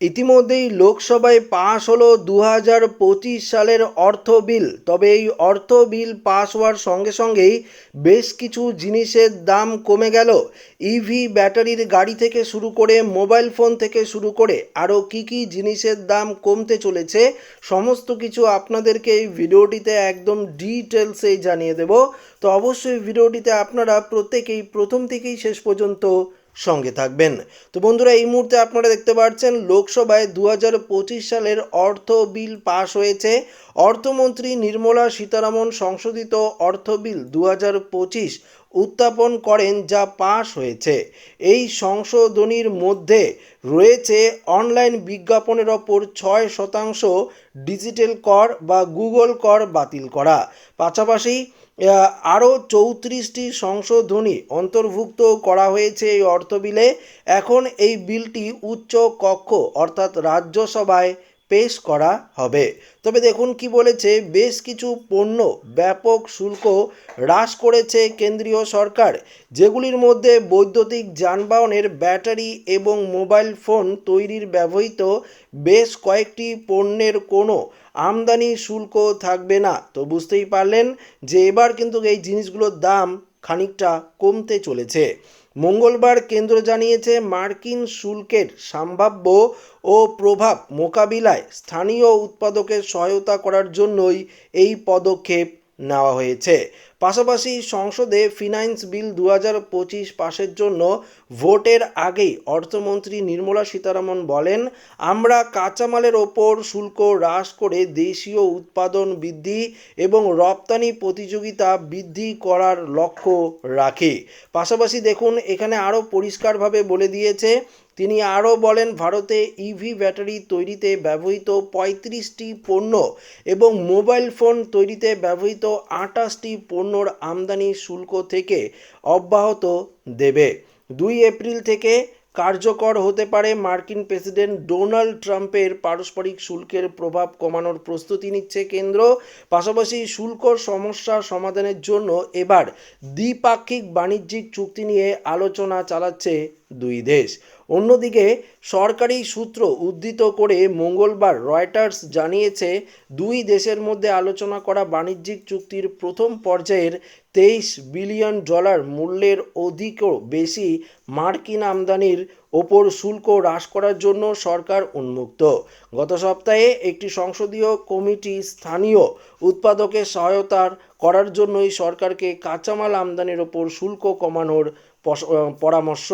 ইতিমধ্যেই লোকসভায় পাশ হলো দু হাজার পঁচিশ সালের অর্থ বিল। তবে এই অর্থ বিল পাশ হওয়ার সঙ্গে সঙ্গেই বেশ কিছু জিনিসের দাম কমে গেল। ইভি ব্যাটারির গাড়ি থেকে শুরু করে মোবাইল ফোন থেকে শুরু করে আরও কী কী জিনিসের দাম কমতে চলেছে সমস্ত কিছু আপনাদেরকে এই ভিডিওটিতে একদম ডিটেলসে জানিয়ে দেব। তো অবশ্যই ভিডিওটিতে আপনারা প্রত্যেকেই প্রথম থেকেই শেষ পর্যন্ত সঙ্গে থাকবেন। তো বন্ধুরা, এই মুহূর্তে আপনারা দেখতে পাচ্ছেন লোকসভায় দু হাজার পঁচিশ সালের অর্থ বিল পাশ হয়েছে। অর্থমন্ত্রী নির্মলা সীতারামন সংশোধিত অর্থ বিল দু হাজার পঁচিশ উত্থাপন করেন যা পাশ হয়েছে। এই সংশোধনীর মধ্যে রয়েছে অনলাইন বিজ্ঞাপনের ওপর ছয় শতাংশ ডিজিটাল কর বা গুগল কর বাতিল করা। পাশাপাশি আরও চৌত্রিশটি সংশোধনী অন্তর্ভুক্ত করা হয়েছে এই অর্থ বিলে এখন এই বিলটি উচ্চ কক্ষ অর্থাৎ রাজ্যসভায় পেশ করা হবে। তবে দেখুন কি বলেছে, বেশ কিছু পণ্য ব্যাপক শুল্ক হ্রাস করেছে কেন্দ্রীয় সরকার, যেগুলির মধ্যে বৈদ্যুতিক যানবাহনের ব্যাটারি এবং মোবাইল ফোন তৈরির ব্যবহৃত বেশ কয়েকটি পণ্যের কোনো আমদানি শুল্ক থাকবে না। তো বুঝতেই পারলেন যে এবার কিন্তু এই জিনিসগুলোর দাম খানিকটা কমতে চলেছে। মঙ্গলবার কেন্দ্র জানিয়েছে, মার্কিন শুল্কের সম্ভাব্য ও প্রভাব মোকাবিলায় স্থানীয় উৎপাদকের সহায়তা করার জন্যই এই পদক্ষেপ নেওয়া হয়েছে। পাশাপাশি সংসদে ফিনান্স বিল দু হাজার পঁচিশ পাশের জন্য ভোটের আগেই অর্থমন্ত্রী নির্মলা সীতারামন বলেন, আমরা কাঁচামালের ওপর শুল্ক হ্রাস করে দেশীয় উৎপাদন বৃদ্ধি এবং রপ্তানি প্রতিযোগিতা বৃদ্ধি করার লক্ষ্য রাখি। পাশাপাশি দেখুন, এখানে আরও পরিষ্কারভাবে বলে দিয়েছে, তিনি আরও বলেন, ভারতে ইভি ব্যাটারি তৈরিতে ব্যবহৃত পঁয়ত্রিশটি পণ্য এবং মোবাইল ফোন তৈরিতে ব্যবহৃত আটাশটি পণ্যর আমদানি শুল্ক থেকে অব্যাহত দেবে। দুই এপ্রিল থেকে কার্যকর হতে পারে মার্কিন প্রেসিডেন্ট ডোনাল্ড ট্রাম্পের পারস্পরিক শুল্কের প্রভাব কমানোর প্রস্তুতি নিচ্ছে কেন্দ্র। পাশাপাশি শুল্ক সমস্যা সমাধানের জন্য এবার দ্বিপাক্ষিক বাণিজ্যিক চুক্তি নিয়ে আলোচনা চালাচ্ছে দুই দেশ। অন্যদিকে সরকারি সূত্র উদ্ধৃত করে মঙ্গলবার রয়টার্স জানিয়েছে, দুই দেশের মধ্যে আলোচনা করা বাণিজ্যিক চুক্তির প্রথম পর্যায়ের তেইশ বিলিয়ন ডলার মূল্যের অধিকও বেশি মার্কিন আমদানির ওপর শুল্ক হ্রাস করার জন্য সরকার উন্মুক্ত। গত সপ্তাহে একটি সংসদীয় কমিটি স্থানীয় উৎপাদকের সহায়তার করার জন্যই সরকারকে কাঁচামাল আমদানির ওপর শুল্ক কমানোর পরামর্শ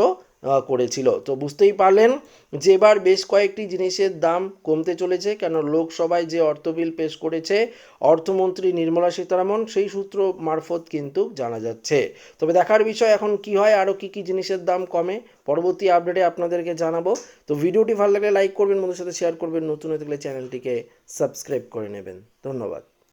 করেছিল। তো বুঝতেই পারলেন যে এবার বেশ কয়েকটি জিনিসের দাম কমতে চলেছে, কেন লোকসভায় যে অর্থ বিল পেশ করেছে অর্থমন্ত্রী নির্মলা সীতারামন, সেই সূত্র মারফত কিন্তু জানা যাচ্ছে। তবে দেখার বিষয় এখন কি হয়, আরও কী কী জিনিসের দাম কমে, পরবর্তী আপডেটে আপনাদেরকে জানাব। তো ভিডিওটি ভালো লাগলে লাইক করবেন বন্ধুর সাথে শেয়ার করবেন, নতুন হয়ে থাকলে চ্যানেলটিকে সাবস্ক্রাইব করে নেবেন। ধন্যবাদ।